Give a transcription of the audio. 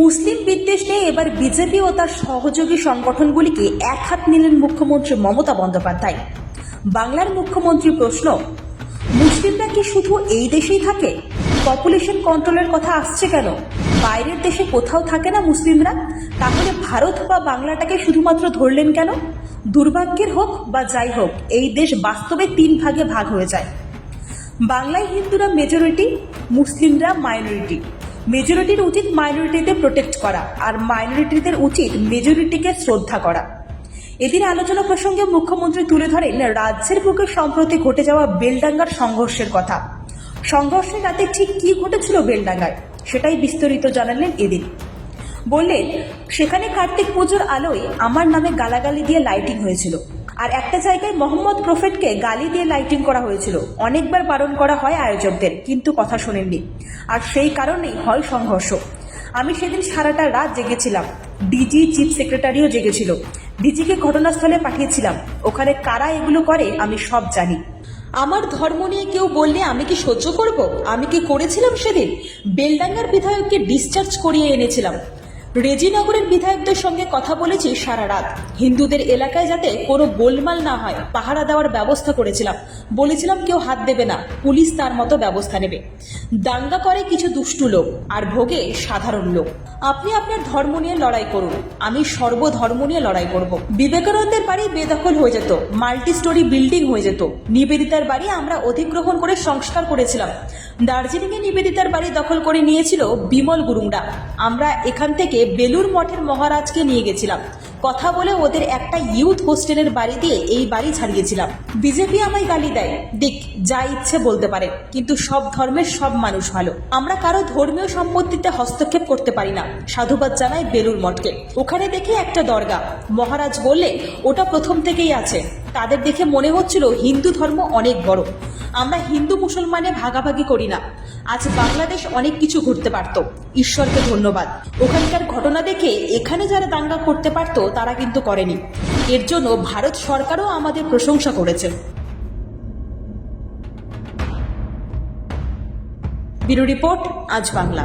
মুসলিম বিদ্বেষ নিয়ে এবার বিজেপি ও তার সহযোগী সংগঠনগুলিকে এক হাত নিলেন মুখ্যমন্ত্রী মমতা বন্দ্যোপাধ্যায়। বাংলার মুখ্যমন্ত্রী প্রশ্ন, মুসলিমরা কি শুধু এই দেশেই থাকে? পপুলেশন কন্ট্রোলের কথা আসছে কেন? বাইরের দেশে কোথাও থাকে না মুসলিমরা? তাহলে ভারত বা বাংলাটাকে শুধুমাত্র ধরলেন কেন? দুর্ভাগ্যের হোক বা যাই হোক, এই দেশ বাস্তবে তিন ভাগে ভাগ হয়ে যায়। বাংলায় হিন্দুরা মেজরিটি মুসলিমরা মাইনরিটি মেজরিটির উচিত মাইনরিটিদের প্রোটেক্ট করা আর মাইনরিটিদের উচিত মেজরিটিকে শ্রদ্ধা করা। এদিন আলোচনা প্রসঙ্গে মুখ্যমন্ত্রী তুলে ধরেন, রাজ্যের বুকে সম্প্রতি ঘটে যাওয়া বেলডাঙ্গার সংঘর্ষের কথা। সংঘর্ষের রাতে ঠিক কি ঘটেছিল বেলডাঙ্গায়, সেটাই বিস্তারিত জানালেন এদিন। বললেন, সেখানে কার্তিক পুজোর আলোয় আমার নামে গালাগালি দিয়ে লাইটিং হয়েছিল। আর একটা জায়গায় মোহাম্মদ প্রফেটকে গালি দিয়ে লাইটিং করা হয়েছিল। অনেকবার বারণ করা হয় আয়োজকদের, কিন্তু কথা শোনেননি। আর সেই কারণেই হয় সংঘর্ষ। আমি সেদিন সারাটা রাত জেগেছিলাম। ডিজি চিফ সেক্রেটারিও জেগেছিল। ডিজিকে ঘটনাস্থলে পাঠিয়েছিলাম। ওখানে কারা এগুলো করে, আমি সব জানি। আমার ধর্ম নিয়ে কেউ বললে আমি কি সহ্য করব? আমি কি করেছিলাম সেদিন? বেলডাঙ্গার বিধায়ককে ডিসচার্জ করিয়ে এনেছিলাম। রেজিনগরের বিধায়কদের সঙ্গে কথা বলেছি সারা রাত। হিন্দুদের এলাকায় যাতে কোনো গোলমাল না হয়, পাহারা দেওয়ার ব্যবস্থা করেছিলাম। বলেছিলাম কেউ হাত দেবে না, পুলিশ তার মতো ব্যবস্থা নেবে। দাঙ্গা করে কিছু দুষ্টু লোক, আর ভোগে সাধারণ লোক। আপনি আপনার ধর্ম নিয়ে লড়াই করুন, আমি সর্বধর্ম নিয়ে লড়াই করব। বিবেকানন্দের বাড়ি বেদখল হয়ে যেত মাল্টি স্টোরি বিল্ডিং হয়ে যেত। নিবেদিতার বাড়ি আমরা অধিগ্রহণ করে সংস্কার করেছিলাম। দার্জিলিংয়ে নিবেদিতার বাড়ি দখল করে নিয়েছিল বিমল গুরুংরা। আমরা এখান থেকে বেলুর মঠের মহারাজকে নিয়ে গেছিলাম। কথা বলে ওদের একটা ইউথ হোস্টেলের বাড়ি দিয়ে এই বাড়ি ছাড়িয়েছিলাম। বিজেপি আমায় গালি দেয়। দিক যা ইচ্ছে বলতে পারে, কিন্তু সব ধর্মের সব মানুষ ভালো। আমরা কারও ধর্মীয় সম্পত্তিতে হস্তক্ষেপ করতে পারি না, সাধুবাদ জানাই বেলুর মঠকে। ওখানে দেখে একটা দরগা। মহারাজ বললে, ওটা প্রথম থেকেই আছে। তাদের দেখে মনে হচ্ছিল হিন্দু ধর্ম অনেক বড়। আমরা হিন্দু মুসলমানে ভাগাভাগি করি না। আজ বাংলাদেশ অনেক কিছু ঘুরতে পারত। ঈশ্বরকে ধন্যবাদ। ওখানকার ঘটনা দেখে এখানে যারা দাঙ্গা করতে পারত, তারা কিন্তু করেনি। এর জন্য ভারত সরকারও আমাদের প্রশংসা করেছে। ব্যুরো রিপোর্ট, আজ বাংলা।